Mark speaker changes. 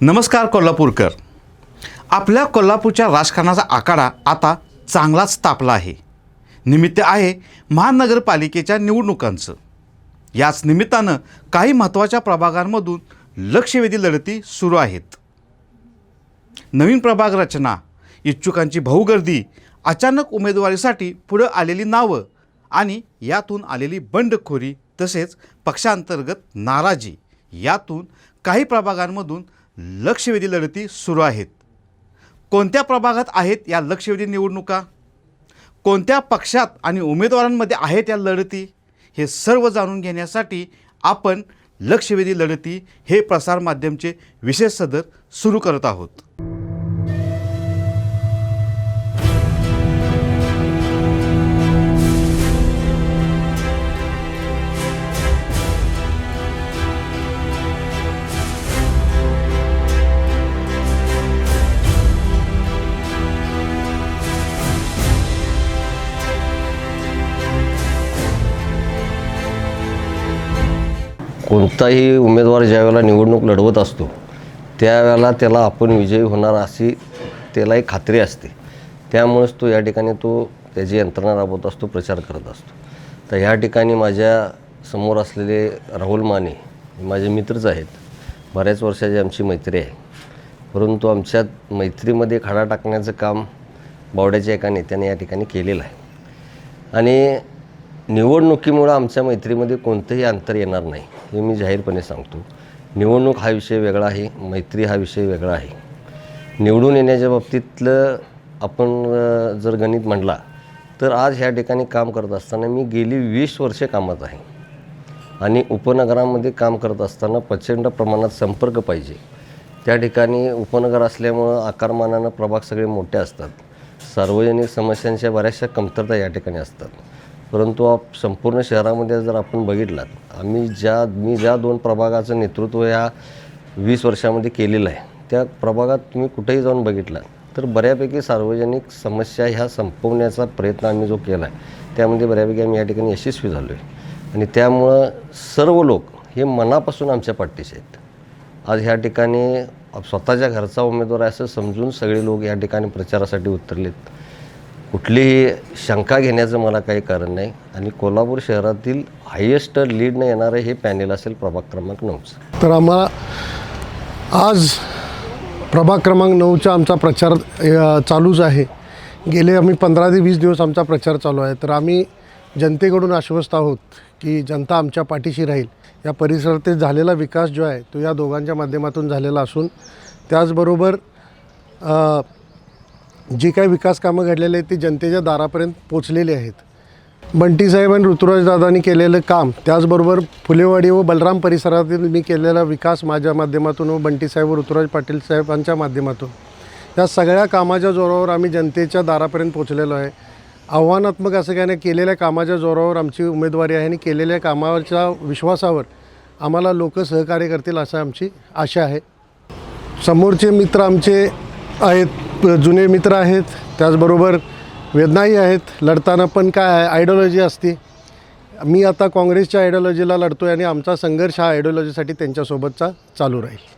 Speaker 1: नमस्कार कोल्हापूरकर. आपल्या कोल्हापूरच्या राजकारणाचा आखाडा आता चांगलाच तापला आहे. निमित्त आहे महानगरपालिकेच्या निवडणुकांचं. याच निमित्तानं काही महत्त्वाच्या प्रभागांमधून लक्षवेधी लढती सुरू आहेत. नवीन प्रभाग रचना इच्छुकांची भाऊगर्दी अचानक उमेदवारीसाठी पुढं आलेली नावं आणि यातून आलेली बंडखोरी तसेच पक्षांतर्गत नाराजी यातून काही प्रभागांमधून लक्षवेधी लढती सुरू आहेत. कोणत्या प्रभागात आहेत या लक्षवेधी निवडणुका? कोणत्या पक्षात आणि उमेदवारांमध्ये आहेत या लढती? हे सर्व जाणून घेण्यासाठी आपण लक्षवेधी लढती हे प्रसारमाध्यमचे विशेष सदर सुरू करत आहोत.
Speaker 2: कोणताही उमेदवार ज्यावेळेला निवडणूक लढवत असतो त्यावेळेला त्याला आपण विजयी होणार अशी त्याला एक खात्री असते. त्यामुळेच तो या ठिकाणी तो त्याची यंत्रणा राबवत असतो प्रचार करत असतो. तर ह्या ठिकाणी माझ्यासमोर असलेले राहुल माने माझे मित्रच आहेत. बऱ्याच वर्षाची आमची मैत्री आहे. परंतु आमच्या मैत्रीमध्ये खडा टाकण्याचं काम बावड्याच्या एका नेत्याने या ठिकाणी केलेलं आहे. आणि निवडणुकीमुळं आमच्या मैत्रीमध्ये कोणतंही अंतर येणार नाही हे मी जाहीरपणे सांगतो. निवडणूक हा विषय वेगळा आहे मैत्री हा विषय वेगळा आहे. निवडून येण्याच्या बाबतीतलं आपण जर गणित म्हणला तर आज ह्या ठिकाणी काम करत असताना मी गेली वीस वर्षे कामात आहे. आणि उपनगरामध्ये काम करत असताना प्रचंड प्रमाणात संपर्क पाहिजे. त्या ठिकाणी उपनगर असल्यामुळं आकारमानानं प्रभाग सगळे मोठे असतात. सार्वजनिक समस्यांच्या बऱ्याचशा कमतरता या ठिकाणी असतात. परंतु आप संपूर्ण शहरामध्ये जर आपण बघितलात आम्ही ज्या मी ज्या दोन प्रभागाचं नेतृत्व या वीस वर्षामध्ये केलेलं आहे त्या प्रभागात तुम्ही कुठेही जाऊन बघितला तर बऱ्यापैकी सार्वजनिक समस्या ह्या संपवण्याचा प्रयत्न आम्ही जो केला आहे त्यामध्ये बऱ्यापैकी आम्ही या ठिकाणी यशस्वी झालो आहे. आणि त्यामुळं सर्व लोक हे मनापासून आमच्या पाठीशी आहेत. आज ह्या ठिकाणी स्वतःच्या घरचा उमेदवार आहे असं समजून सगळे लोक या ठिकाणी प्रचारासाठी उतरलेत. कुठलीही शंका घेण्याचं मला काही कारण नाही. आणि कोल्हापूर शहरातील हायेस्ट लीडनं येणारं हे पॅनेल असेल प्रभाग क्रमांक नऊचं
Speaker 3: तर आम्हाला आज प्रभाग क्रमांक नऊचा आमचा प्रचार चालूच आहे. गेले आम्ही पंधरा ते वीस दिवस आमचा प्रचार चालू आहे. तर आम्ही जनतेकडून आश्वस्त आहोत की जनता आमच्या पाठीशी राहील. या परिसरातील झालेला विकास जो आहे तो या दोघांच्या माध्यमातून झालेला असून त्याचबरोबर जी काही विकास कामं घडलेली आहेत ती जनतेच्या दारापर्यंत पोचलेली आहेत. बंटीसाहेब आणि ऋतुराजदादांनी केलेलं काम त्याचबरोबर फुलेवाडी व बलराम परिसरातील मी केलेला विकास माझ्या माध्यमातून व बंटीसाहेब व ऋतुराज पाटील साहेबांच्या माध्यमातून. या सगळ्या कामाच्या जोरावर आम्ही जनतेच्या दारापर्यंत पोचलेलो आहे. आव्हानात्मक असं काय नाही केलेल्या कामाच्या जोरावर आमची उमेदवारी आहे आणि केलेल्या कामाच्या विश्वासावर आम्हाला लोक सहकार्य करतील असं आमची आशा आहे. समोरचे मित्र आमचे आहेत जुने मित्र आहेत त्याचबरोबर वेदनाही आहेत. लढताना पण काय आहे आयडिओलॉजी असते. मी आता काँग्रेसच्या आयडिओलॉजीला लढतो आहे आणि आमचा संघर्ष हा आयडिओलॉजीसाठी त्यांच्यासोबतचा चालू राहील.